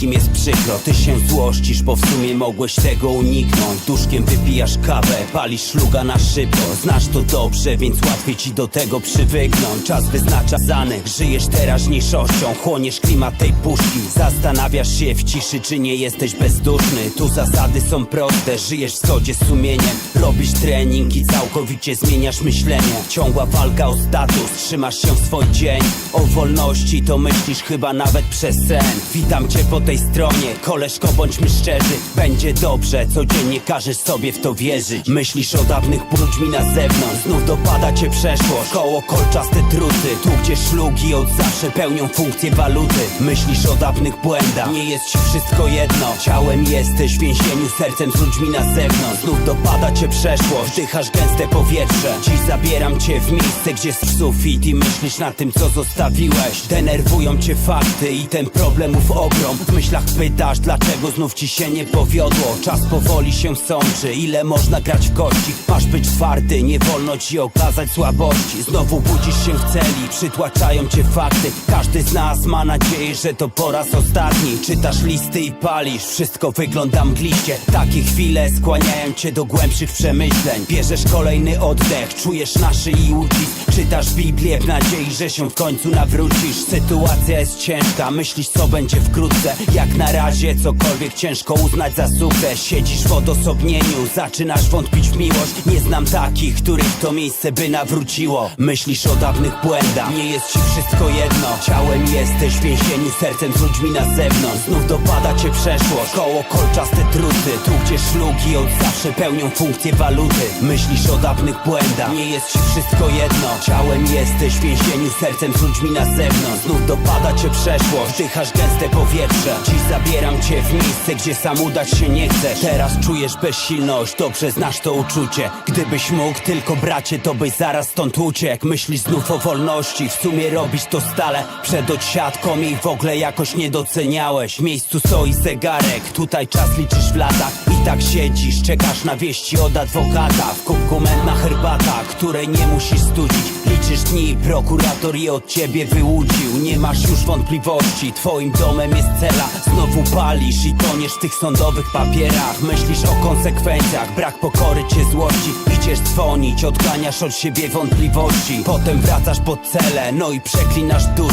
wszystkim jest przykro. Ty się złościsz, bo w sumie mogłeś tego uniknąć. Duszkiem wypijasz kawę, palisz szluga na szybko. Znasz to dobrze, więc łatwiej ci do tego przywyknąć. Czas wyznacza zanek, żyjesz teraźniejszością. Chłoniesz klimat tej puszki. Zastanawiasz się w ciszy, czy nie jesteś bezduszny. Tu zasady są proste, żyjesz w zgodzie z sumieniem. Robisz trening i całkowicie zmieniasz myślenie. Ciągła walka o status, trzymasz się w swój dzień. O wolności to myślisz chyba nawet przez sen. Witam cię po tej stronie, koleżko bądźmy szczerzy. Będzie dobrze, codziennie każesz sobie w to wierzyć. Myślisz o dawnych ludźmi na zewnątrz. Znów dopada cię przeszłość, koło kolczaste druty. Tu gdzie szlugi od zawsze pełnią funkcję waluty. Myślisz o dawnych błędach, nie jest ci wszystko jedno. Ciałem jesteś w więzieniu, sercem z ludźmi na zewnątrz. Znów dopada cię przeszłość, dychasz gęste powietrze. Dziś zabieram cię w miejsce, gdzie jest sufit I myślisz na tym, co zostawiłeś. Denerwują cię fakty i ten problemów ogrom myślach pytasz, dlaczego znów ci się nie powiodło? Czas powoli się sączy, ile można grać w kości? Masz być twardy, nie wolno ci okazać słabości. Znowu budzisz się w celi, przytłaczają cię fakty. Każdy z nas ma nadzieję, że to po raz ostatni. Czytasz listy i palisz, wszystko wygląda mgliście. Takie chwile skłaniają cię do głębszych przemyśleń. Bierzesz kolejny oddech, czujesz na szyi ucisk. Czytasz Biblię w nadziei, że się w końcu nawrócisz. Sytuacja jest ciężka, myślisz co będzie wkrótce Jak na razie cokolwiek ciężko uznać za sukces. Siedzisz w odosobnieniu, zaczynasz wątpić w miłość. Nie znam takich, których to miejsce by nawróciło. Myślisz o dawnych błędach, nie jest ci wszystko jedno. Ciałem jesteś w więzieniu, sercem z ludźmi na zewnątrz. Znów dopada cię przeszłość, koło kolczaste druty Tu gdzie szlugi od zawsze pełnią funkcję waluty. Myślisz o dawnych błędach, nie jest ci wszystko jedno. Ciałem jesteś w więzieniu, sercem z ludźmi na zewnątrz. Znów dopada cię przeszłość, dychasz gęste powietrze Dziś zabieram cię w miejsce, gdzie sam udać się nie chcesz. Teraz czujesz bezsilność, dobrze znasz to uczucie. Gdybyś mógł tylko bracie, to byś zaraz stąd uciekł. Myślisz znów o wolności, w sumie robisz to stale. Przed odsiadką i w ogóle jakoś nie doceniałeś. W miejscu stoi zegarek, tutaj czas liczysz w latach. I tak siedzisz, czekasz na wieści od adwokata. W kubku mętna herbata, której nie musisz studzić. Liczysz dni, prokurator je od ciebie wyłudził. Nie masz już wątpliwości, twoim domem jest Znowu palisz i toniesz w tych sądowych papierach. Myślisz o konsekwencjach, brak pokory cię złości. Idziesz dzwonić, odganiasz od siebie wątpliwości. Potem wracasz pod cele, no i przeklinasz duszę